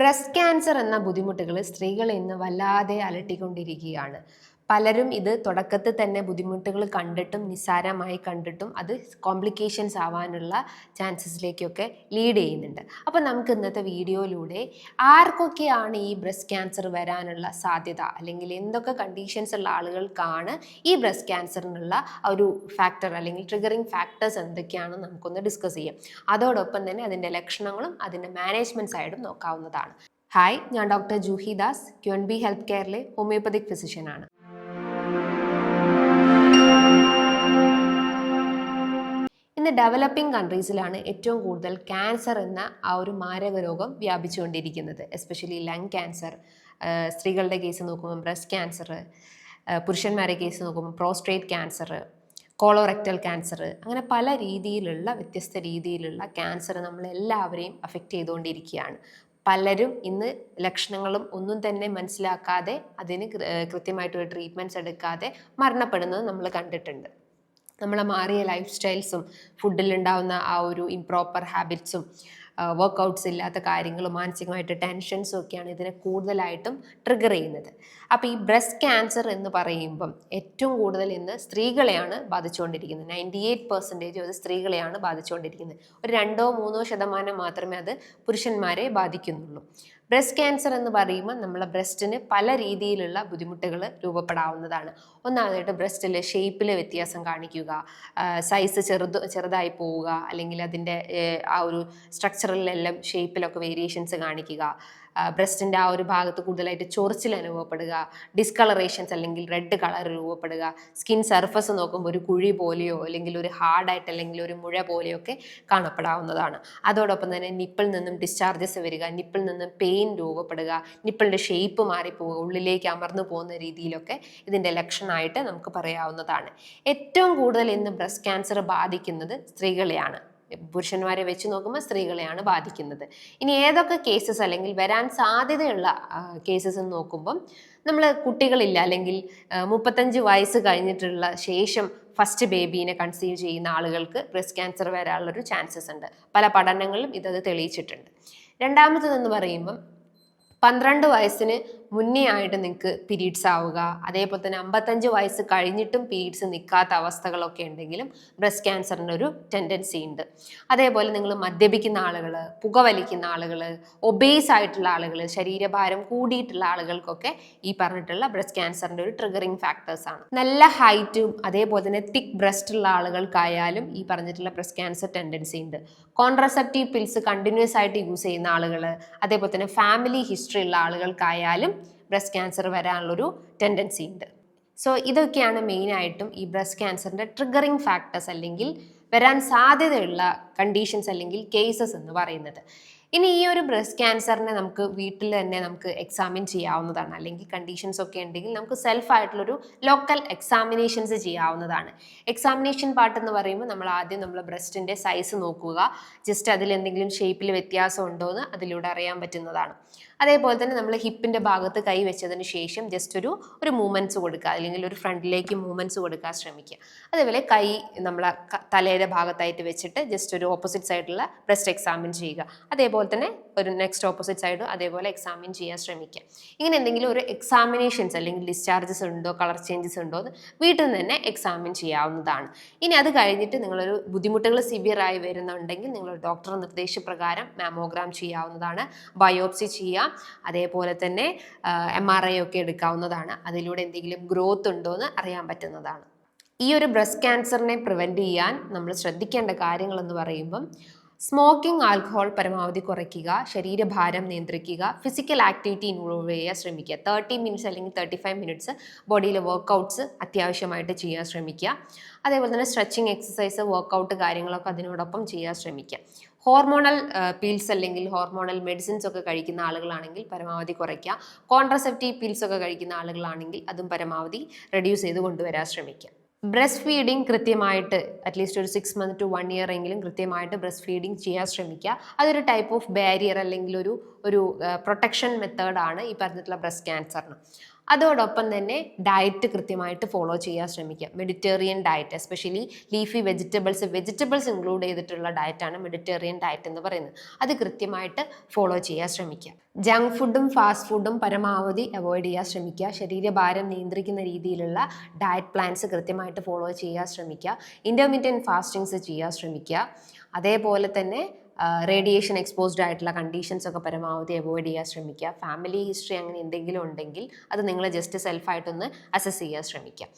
Breast cancer എന്ന ബുദ്ധിമുട്ടുകൾ സ്ത്രീകൾ ഇന്ന് വല്ലാതെ അലട്ടിക്കൊണ്ടിരിക്കുകയാണ്. പലരും ഇത് തുടക്കത്തിൽ തന്നെ ബുദ്ധിമുട്ടുകൾ കണ്ടിട്ടും നിസ്സാരമായി കണ്ടിട്ടും അത് കോംപ്ലിക്കേഷൻസ് ആവാനുള്ള ചാൻസസിലേക്കൊക്കെ ലീഡ് ചെയ്യുന്നുണ്ട്. അപ്പോൾ നമുക്ക് ഇന്നത്തെ വീഡിയോയിലൂടെ ആർക്കൊക്കെയാണ് ഈ ബ്രസ്റ്റ് ക്യാൻസർ വരാനുള്ള സാധ്യത? അല്ലെങ്കിൽ എന്തൊക്കെ കണ്ടീഷൻസ് ഉള്ള ആളുകൾക്കാണ് ഈ ബ്രസ്റ്റ് ക്യാൻസറിനുള്ള ഒരു ഫാക്ടർ അല്ലെങ്കിൽ ട്രിഗറിങ് ഫാക്ടേഴ്സ് എന്തൊക്കെയാണെന്ന് നമുക്കൊന്ന് ഡിസ്കസ് ചെയ്യാം. അതോടൊപ്പം തന്നെ അതിന്റെ ലക്ഷണങ്ങളും അതിന്റെ മാനേജ്മെന്റ് സൈഡും നോക്കാവുന്നതാണ്. ഹായ് ഞാൻ doctor Juhi Das. Q N B health കെയറിലെ homeopathic ഫിസിഷ്യനാണ് ഇന്ന് ഡെവലപ്പിംഗ് കൺട്രീസിലാണ് ഏറ്റവും കൂടുതൽ ക്യാൻസർ എന്ന ആ ഒരു മാരക രോഗം വ്യാപിച്ചുകൊണ്ടിരിക്കുന്നത് എസ്പെഷ്യലി ലങ് ക്യാൻസർ സ്ത്രീകളുടെ കേസ് നോക്കുമ്പോൾ ബ്രസ്റ്റ് ക്യാൻസർ പുരുഷന്മാരുടെ കേസ് നോക്കുമ്പോൾ പ്രോസ്ട്രേറ്റ് ക്യാൻസർ കോളോറക്റ്റൽ ക്യാൻസർ അങ്ങനെ പല രീതിയിലുള്ള വ്യത്യസ്ത രീതിയിലുള്ള ക്യാൻസർ നമ്മളെല്ലാവരെയും അഫക്റ്റ് ചെയ്തുകൊണ്ടിരിക്കുകയാണ്. പലരും ഇന്ന് ലക്ഷണങ്ങളും ഒന്നും തന്നെ മനസ്സിലാക്കാതെ അതിന് കൃത്യമായിട്ടൊരു ട്രീറ്റ്മെന്റ്സ് എടുക്കാതെ മരണപ്പെടുന്നത് നമ്മൾ കണ്ടിട്ടുണ്ട്. നമ്മളെ മാറിയ ലൈഫ് സ്റ്റൈൽസും ഫുഡിലുണ്ടാവുന്ന ആ ഒരു ഇംപ്രോപ്പർ ഹാബിറ്റ്സും വർക്കൗട്ട്സ് ഇല്ലാത്ത കാര്യങ്ങളും മാനസികമായിട്ട് ടെൻഷൻസും ഒക്കെയാണ് ഇതിനെ കൂടുതലായിട്ടും ട്രിഗർ ചെയ്യുന്നത്. അപ്പോൾ ഈ ബ്രസ്റ്റ് ക്യാൻസർ എന്ന് പറയുമ്പം ഏറ്റവും കൂടുതൽ ഇന്ന് സ്ത്രീകളെയാണ് ബാധിച്ചുകൊണ്ടിരിക്കുന്നത്. നയന്റി എയ്റ്റ് പെർസെന്റേജ് അത് സ്ത്രീകളെയാണ് ബാധിച്ചുകൊണ്ടിരിക്കുന്നത്. ഒരു രണ്ടോ മൂന്നോ ശതമാനം മാത്രമേ അത് പുരുഷന്മാരെ ബാധിക്കുന്നുള്ളൂ. ബ്രസ്റ്റ് ക്യാൻസർ എന്ന് പറയുമ്പോൾ നമ്മളെ ബ്രസ്റ്റിന് പല രീതിയിലുള്ള ബുദ്ധിമുട്ടുകൾ രൂപപ്പെടാവുന്നതാണ്. ഒന്നാമതായിട്ട് ബ്രസ്റ്റിൽ ഷേപ്പിൽ വ്യത്യാസം കാണിക്കുക സൈസ് ചെറുത് ചെറുതായി പോവുക അല്ലെങ്കിൽ അതിന്റെ ആ ഒരു സ്ട്രക്ചറിലെല്ലാം ഷേപ്പിലൊക്കെ വേരിയേഷൻസ് കാണിക്കുക. ബ്രസ്റ്റിന്റെ ആ ഒരു ഭാഗത്ത് കൂടുതലായിട്ട് ചൊറിച്ചിൽ അനുഭവപ്പെടുക ഡിസ്കളറേഷൻസ് അല്ലെങ്കിൽ റെഡ് കളർ രൂപപ്പെടുക സ്കിൻ സർഫസ് നോക്കുമ്പോൾ ഒരു കുഴി പോലെയോ അല്ലെങ്കിൽ ഒരു ഹാർഡായിട്ട് അല്ലെങ്കിൽ ഒരു മുഴ പോലെയോ ഒക്കെ കാണപ്പെടാവുന്നതാണ്. അതോടൊപ്പം തന്നെ നിപ്പിൾ നിന്നും ഡിസ്ചാർജസ് വരിക നിപ്പിൾ നിന്നും പെയിൻ രൂപപ്പെടുക നിപ്പിളിന്റെ ഷേപ്പ് മാറിപ്പോവുക ഉള്ളിലേക്ക് അമർന്നു പോകുന്ന രീതിയിലൊക്കെ ഇതിന്റെ ലക്ഷണമായിട്ട് നമുക്ക് പറയാവുന്നതാണ്. ഏറ്റവും കൂടുതൽ ഇന്ന് ബ്രസ്റ്റ് ക്യാൻസർ ബാധിക്കുന്നത് സ്ത്രീകളെയാണ്. പുരുഷന്മാരെ വെച്ച് നോക്കുമ്പോൾ സ്ത്രീകളെയാണ് ബാധിക്കുന്നത്. ഇനി ഏതൊക്കെ കേസസ് അല്ലെങ്കിൽ വരാൻ സാധ്യതയുള്ള കേസസ് എന്ന് നോക്കുമ്പം നമ്മൾ കുട്ടികളില്ല അല്ലെങ്കിൽ മുപ്പത്തഞ്ച് വയസ്സ് കഴിഞ്ഞിട്ടുള്ള ശേഷം ഫസ്റ്റ് ബേബീനെ കൺസീവ് ചെയ്യുന്ന ആളുകൾക്ക് ബ്രസ്റ്റ് ക്യാൻസർ വരാനുള്ളൊരു ചാൻസസ് ഉണ്ട്. പല പഠനങ്ങളിലും ഇതത് തെളിയിച്ചിട്ടുണ്ട്. രണ്ടാമത്തതെന്ന് പറയുമ്പം പന്ത്രണ്ട് വയസ്സിന് മുന്നേ ആയിട്ട് നിങ്ങൾക്ക് പീരീഡ്സ് ആവുക. അതേപോലെ തന്നെ അമ്പത്തഞ്ച് വയസ്സ് കഴിഞ്ഞിട്ടും പീരീഡ്സ് നിൽക്കാത്ത അവസ്ഥകളൊക്കെ ഉണ്ടെങ്കിലും ബ്രസ്റ്റ് ക്യാൻസറിന്റെ ഒരു ടെൻഡൻസി ഉണ്ട്. അതേപോലെ നിങ്ങൾ മദ്യപിക്കുന്ന ആളുകൾ പുകവലിക്കുന്ന ആളുകൾ ഒബേസ് ആയിട്ടുള്ള ആളുകൾ ശരീരഭാരം കൂടിയിട്ടുള്ള ആളുകൾക്കൊക്കെ ഈ പറഞ്ഞിട്ടുള്ള ബ്രസ്റ്റ് ക്യാൻസറിന്റെ ഒരു ട്രിഗറിങ് ഫാക്ടേഴ്സ് ആണ്. നല്ല ഹൈറ്റും അതേപോലെ തന്നെ തിക്ക് ബ്രസ്റ്റ് ഉള്ള ആളുകൾക്കായാലും ഈ പറഞ്ഞിട്ടുള്ള ബ്രസ്റ്റ് ക്യാൻസർ ടെൻഡൻസി ഉണ്ട്. കോൺട്രസെപ്റ്റീവ് പിൽസ് കണ്ടിന്യൂസ് ആയിട്ട് യൂസ് ചെയ്യുന്ന ആളുകൾ അതേപോലെ തന്നെ ഫാമിലി ഹിസ്റ്ററി ഉള്ള ആളുകൾക്കായാലും ബ്രസ്റ്റ് ക്യാൻസർ വരാനുള്ളൊരു ടെൻഡൻസി ഉണ്ട്. സോ ഇതൊക്കെയാണ് മെയിനായിട്ടും ഈ ബ്രസ്റ്റ് ക്യാൻസറിന്റെ ട്രിഗറിങ് ഫാക്ടേഴ്സ് അല്ലെങ്കിൽ വരാൻ സാധ്യതയുള്ള കണ്ടീഷൻസ് അല്ലെങ്കിൽ കേസസ് എന്ന് പറയുന്നത്. ഇനി ഈ ഒരു ബ്രസ്റ്റ് ക്യാൻസറിനെ നമുക്ക് വീട്ടിൽ തന്നെ നമുക്ക് എക്സാമിൻ ചെയ്യാവുന്നതാണ്. അല്ലെങ്കിൽ കണ്ടീഷൻസ് ഒക്കെ ഉണ്ടെങ്കിൽ നമുക്ക് സെൽഫ് ആയിട്ടുള്ളൊരു ലോക്കൽ എക്സാമിനേഷൻസ് ചെയ്യാവുന്നതാണ്. എക്സാമിനേഷൻ പാർട്ട് എന്ന് പറയുമ്പോൾ നമ്മൾ ആദ്യം നമ്മൾ ബ്രസ്റ്റിന്റെ സൈസ് നോക്കുക. ജസ്റ്റ് അതിൽ എന്തെങ്കിലും ഷേപ്പിൽ വ്യത്യാസം ഉണ്ടോ എന്ന് അതിലൂടെ അറിയാൻ പറ്റുന്നതാണ്. അതേപോലെ തന്നെ നമ്മൾ ഹിപ്പിന്റെ ഭാഗത്ത് കൈ വെച്ചതിന് ശേഷം ജസ്റ്റ് ഒരു ഒരു മൂവ്മെന്റ്സ് കൊടുക്കുക. അല്ലെങ്കിൽ ഒരു ഫ്രണ്ടിലേക്ക് മൂവ്മെന്റ്സ് കൊടുക്കാൻ ശ്രമിക്കുക. അതേപോലെ കൈ നമ്മളെ ക- തലയുടെ ഭാഗത്തായിട്ട് വെച്ചിട്ട് ജസ്റ്റ് ഒരു ഓപ്പോസിറ്റ് സൈഡിലുള്ള ബ്രസ്റ്റ് എക്സാമിൻ ചെയ്യുക. അതേപോലെ തന്നെ ഒരു നെക്സ്റ്റ് ഓപ്പോസിറ്റ് സൈഡും അതേപോലെ എക്സാമിൻ ചെയ്യാൻ ശ്രമിക്കുക. ഇങ്ങനെ എന്തെങ്കിലും ഒരു എക്സാമിനേഷൻസ് അല്ലെങ്കിൽ ഡിസ്ചാർജസ് ഉണ്ടോ കളർ ചേഞ്ചസ് ഉണ്ടോ എന്ന് വീട്ടിൽ നിന്ന് തന്നെ എക്സാമിൻ ചെയ്യാവുന്നതാണ്. ഇനി അത് കഴിഞ്ഞിട്ട് നിങ്ങളൊരു ബുദ്ധിമുട്ടുകൾ സിവിയർ ആയി വരുന്നുണ്ടെങ്കിൽ നിങ്ങൾ ഡോക്ടർ നിർദ്ദേശപ്രകാരം മാമോഗ്രാം ചെയ്യാവുന്നതാണ്. ബയോപ്സി അതേപോലെ തന്നെ എം ആർ ഐ ഒക്കെ എടുക്കാവുന്നതാണ്. അതിലൂടെ എന്തെങ്കിലും ഗ്രോത്ത് ഉണ്ടോ എന്ന് അറിയാൻ പറ്റുന്നതാണ്. ഈ ഒരു ബ്രസ്റ്റ് ക്യാൻസറിനെ പ്രിവെന്റ് ചെയ്യാൻ നമ്മൾ ശ്രദ്ധിക്കേണ്ട കാര്യങ്ങൾ എന്ന് പറയുമ്പം സ്മോക്കിംഗ് ആൽക്കഹോൾ പരമാവധി കുറയ്ക്കുക ശരീരഭാരം നിയന്ത്രിക്കുക ഫിസിക്കൽ ആക്ടിവിറ്റി ഇൻവോൾവ് ചെയ്യാൻ ശ്രമിക്കുക. തേർട്ടി മിനിറ്റ്സ് അല്ലെങ്കിൽ തേർട്ടി ഫൈവ് മിനിറ്റ്സ് ബോഡിയിലെ വർക്കൗട്ട്സ് അത്യാവശ്യമായിട്ട് ചെയ്യാൻ ശ്രമിക്കുക. അതേപോലെ തന്നെ സ്ട്രെച്ചിങ് എക്സസൈസ് വർക്കൗട്ട് കാര്യങ്ങളൊക്കെ അതിനോടൊപ്പം ചെയ്യാൻ ശ്രമിക്കുക. ഹോർമോണൽ പീൽസ് അല്ലെങ്കിൽ ഹോർമോണൽ മെഡിസിൻസ് ഒക്കെ കഴിക്കുന്ന ആളുകളാണെങ്കിൽ പരമാവധി കുറയ്ക്കുക. കോൺട്രസെപ്റ്റീവ് പീൽസ് ഒക്കെ കഴിക്കുന്ന ആളുകളാണെങ്കിൽ അതും പരമാവധി റെഡ്യൂസ് ചെയ്ത് കൊണ്ടുവരാൻ ശ്രമിക്കുക. ബ്രസ്റ്റ് ഫീഡിങ് കൃത്യമായിട്ട് അറ്റ്ലീസ്റ്റ് ഒരു six month to one year എങ്കിലും കൃത്യമായിട്ട് ബ്രസ്റ്റ് ഫീഡിങ് ചെയ്യാൻ ശ്രമിക്കുക. അതൊരു ടൈപ്പ് ഓഫ് ബാരിയർ അല്ലെങ്കിൽ ഒരു ഒരു പ്രൊട്ടക്ഷൻ മെത്തേഡാണ് ഈ പറഞ്ഞിട്ടുള്ള ബ്രസ്റ്റ് ക്യാൻസറിന് അതോടൊപ്പം തന്നെ ഡയറ്റ് കൃത്യമായിട്ട് ഫോളോ ചെയ്യാൻ ശ്രമിക്കുക. Mediterranean diet especially leafy vegetables vegetables include ചെയ്തിട്ടുള്ള ഡയറ്റാണ് മെഡിറ്റേറിയൻ ഡയറ്റ് എന്ന് പറയുന്നത്. അത് കൃത്യമായിട്ട് ഫോളോ ചെയ്യാൻ ശ്രമിക്കുക. ജങ്ക് ഫുഡും ഫാസ്റ്റ് ഫുഡും പരമാവധി അവോയ്ഡ് ചെയ്യാൻ ശ്രമിക്കുക. ശരീരഭാരം നിയന്ത്രിക്കുന്ന രീതിയിലുള്ള ഡയറ്റ് പ്ലാൻസ് കൃത്യമായിട്ട് ഫോളോ ചെയ്യാൻ ശ്രമിക്കുക. ഇന്റർമീഡിയൻ ഫാസ്റ്റിങ്സ് ചെയ്യാൻ ശ്രമിക്കുക. അതേപോലെ തന്നെ റേഡിയേഷൻ എക്സ്പോസ്ഡ് ആയിട്ടുള്ള കണ്ടീഷൻസ് ഒക്കെ പരമാവധി അവോയ്ഡ് ചെയ്യാൻ ശ്രമിക്കുക. ഫാമിലി ഹിസ്റ്ററി അങ്ങനെ എന്തെങ്കിലും ഉണ്ടെങ്കിൽ അത് നിങ്ങൾ ജസ്റ്റ് സെൽഫായിട്ടൊന്ന് അസസ് ചെയ്യാൻ ശ്രമിക്കുക.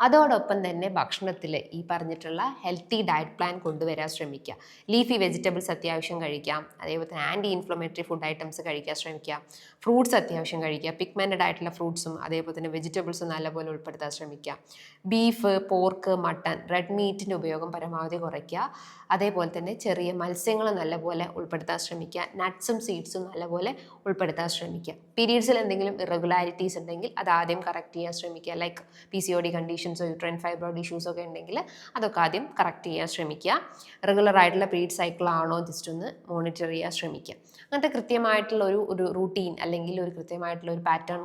അതോടൊപ്പം തന്നെ ഭക്ഷണത്തിൽ ഈ പറഞ്ഞിട്ടുള്ള ഹെൽത്തി ഡയറ്റ് പ്ലാൻ കൊണ്ടുവരാൻ ശ്രമിക്കുക. ലീഫി വെജിറ്റബിൾസ് അത്യാവശ്യം കഴിക്കാം അതേപോലെ തന്നെ ആന്റി ഇൻഫ്ലമേറ്ററി ഫുഡ് ഐറ്റംസ് കഴിക്കാൻ ശ്രമിക്കുക. ഫ്രൂട്ട്സ് അത്യാവശ്യം കഴിക്കുക. പിഗ്മെന്റഡ് ആയിട്ടുള്ള ഫ്രൂട്ട്സും അതേപോലെ തന്നെ വെജിറ്റബിൾസും നല്ലപോലെ ഉൾപ്പെടുത്താൻ ശ്രമിക്കുക. ബീഫ് പോർക്ക് മട്ടൺ റെഡ് മീറ്റിന്റെ ഉപയോഗം പരമാവധി കുറയ്ക്കുക. അതേപോലെ തന്നെ ചെറിയ മത്സ്യങ്ങൾ നല്ലപോലെ ഉൾപ്പെടുത്താൻ ശ്രമിക്കുക. നട്ട്സും സീഡ്സും നല്ലപോലെ ഉൾപ്പെടുത്താൻ ശ്രമിക്കുക. പീരീഡ്സിൽ എന്തെങ്കിലും ഇറഗുലാരിറ്റീസ് ഉണ്ടെങ്കിൽ അത് ആദ്യം കറക്റ്റ് ചെയ്യാൻ ശ്രമിക്കുക. Like P C O D കണ്ടീഷൻസോ uterine fibroid ഇഷ്യൂസോ ഒക്കെ ഉണ്ടെങ്കിൽ അതൊക്കെ ആദ്യം കറക്റ്റ് ചെയ്യാൻ ശ്രമിക്കുക. റെഗുലർ ആയിട്ടുള്ള പീരീഡ് സൈക്കിൾ ആണോ ജസ്റ്റ് ഒന്ന് മോണിറ്റർ ചെയ്യാൻ ശ്രമിക്കുക. അങ്ങനത്തെ കൃത്യമായിട്ടുള്ള ഒരു ഒരു റൂട്ടീൻ അല്ലെങ്കിൽ ഒരു കൃത്യമായിട്ടുള്ള ഒരു പാറ്റേൺ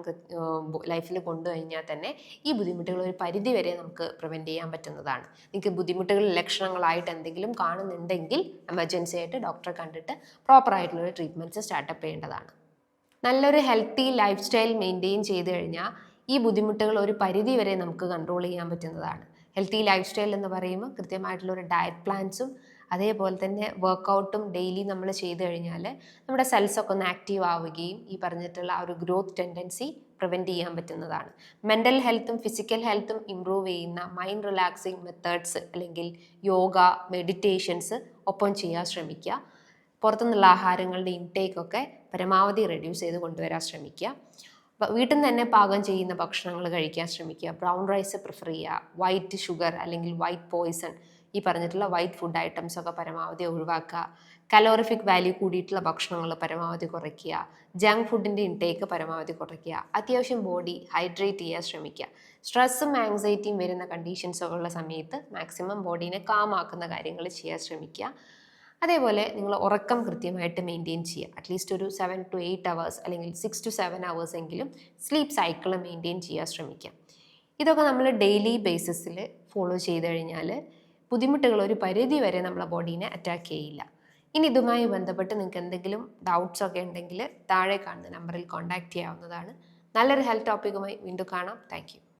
ലൈഫിൽ കൊണ്ടുകഴിഞ്ഞാൽ തന്നെ ഈ ബുദ്ധിമുട്ടുകൾ ഒരു പരിധി വരെ നമുക്ക് പ്രിവെന്റ് ചെയ്യാൻ പറ്റുന്നതാണ്. നിങ്ങൾക്ക് ബുദ്ധിമുട്ടുകൾ ലക്ഷണങ്ങളായിട്ട് എന്തെങ്കിലും കാണുന്നുണ്ടെങ്കിൽ എമർജൻസി ആയിട്ട് ഡോക്ടറെ കണ്ടിട്ട് ഒരു ട്രീറ്റ്മെന്റ്സ് സ്റ്റാർട്ടപ്പ് ചെയ്യേണ്ടതാണ്. നല്ലൊരു ഹെൽത്തി ലൈഫ് സ്റ്റൈൽ മെയിന്റെയിൻ ചെയ്ത് കഴിഞ്ഞാൽ ഈ ബുദ്ധിമുട്ടുകൾ ഒരു പരിധി വരെ നമുക്ക് കൺട്രോൾ ചെയ്യാൻ പറ്റുന്നതാണ്. ഹെൽത്തി ലൈഫ് സ്റ്റൈൽ എന്ന് പറയുമ്പോൾ കൃത്യമായിട്ടുള്ള ഒരു ഡയറ്റ് പ്ലാൻസും അതേപോലെ തന്നെ വർക്കൗട്ടും ഡെയിലി നമ്മൾ ചെയ്തു കഴിഞ്ഞാൽ നമ്മുടെ സെൽസൊക്കെ ഒന്ന് ആക്റ്റീവ് ആവുകയും ഈ പറഞ്ഞിട്ടുള്ള ആ ഒരു ഗ്രോത്ത് ടെൻഡൻസി പ്രിവെന്റ് ചെയ്യാൻ പറ്റുന്നതാണ്. മെന്റൽ ഹെൽത്തും ഫിസിക്കൽ ഹെൽത്തും ഇമ്പ്രൂവ് ചെയ്യുന്ന മൈൻഡ് റിലാക്സിങ് മെത്തേഡ്സ് അല്ലെങ്കിൽ യോഗ മെഡിറ്റേഷൻസ് ഒപ്പം ചെയ്യാൻ ശ്രമിക്കുക. പുറത്തുനിന്നുള്ള ആഹാരങ്ങളുടെ ഇൻടേക്ക് ഒക്കെ പരമാവധി റെഡ്യൂസ് ചെയ്ത് കൊണ്ടുവരാൻ ശ്രമിക്കുക. വീട്ടിൽ നിന്ന് തന്നെ പാകം ചെയ്യുന്ന ഭക്ഷണങ്ങൾ കഴിക്കാൻ ശ്രമിക്കുക. ബ്രൗൺ റൈസ് പ്രിഫർ ചെയ്യുക. വൈറ്റ് ഷുഗർ അല്ലെങ്കിൽ വൈറ്റ് പോയിസൺ ഈ പറഞ്ഞിട്ടുള്ള വൈറ്റ് ഫുഡ് ഐറ്റംസ് ഒക്കെ പരമാവധി ഒഴിവാക്കുക. കലോറിഫിക് വാല്യൂ കൂടിയിട്ടുള്ള ഭക്ഷണങ്ങൾ പരമാവധി കുറയ്ക്കുക. ജങ്ക് ഫുഡിന്റെ ഇൻടേക്ക് പരമാവധി കുറയ്ക്കുക. അത്യാവശ്യം ബോഡി ഹൈഡ്രേറ്റ് ചെയ്യാൻ ശ്രമിക്കുക. സ്ട്രെസ്സും ആങ്സൈറ്റിയും വരുന്ന കണ്ടീഷൻസൊക്കെ ഉള്ള സമയത്ത് മാക്സിമം ബോഡീനെ കാമാക്കുന്ന കാര്യങ്ങൾ ചെയ്യാൻ ശ്രമിക്കുക. അതേപോലെ നിങ്ങൾ ഉറക്കം കൃത്യമായിട്ട് മെയിന്റെയിൻ ചെയ്യുക. അറ്റ്ലീസ്റ്റ് ഒരു സെവൻ ടു എയ്റ്റ് അവേഴ്സ് അല്ലെങ്കിൽ സിക്സ് ടു സെവൻ അവേഴ്സ് എങ്കിലും സ്ലീപ്പ് സൈക്കിൾ മെയിന്റെയിൻ ചെയ്യാൻ ശ്രമിക്കാം ഇതൊക്കെ നമ്മൾ ഡെയിലി ബേസിസിൽ ഫോളോ ചെയ്ത് കഴിഞ്ഞാൽ ബുദ്ധിമുട്ടുകൾ ഒരു പരിധി വരെ നമ്മളെ ബോഡീനെ അറ്റാക്ക് ചെയ്യില്ല. ഇനി ഇതുമായി ബന്ധപ്പെട്ട് നിങ്ങൾക്ക് എന്തെങ്കിലും ഡൗട്ട്സ് ഒക്കെ ഉണ്ടെങ്കിൽ താഴെ കാണുന്ന നമ്പറിൽ കോൺടാക്റ്റ് ചെയ്യാവുന്നതാണ്. നല്ലൊരു ഹെൽത്ത് ടോപ്പിക്കുമായി വീണ്ടും കാണാം. താങ്ക്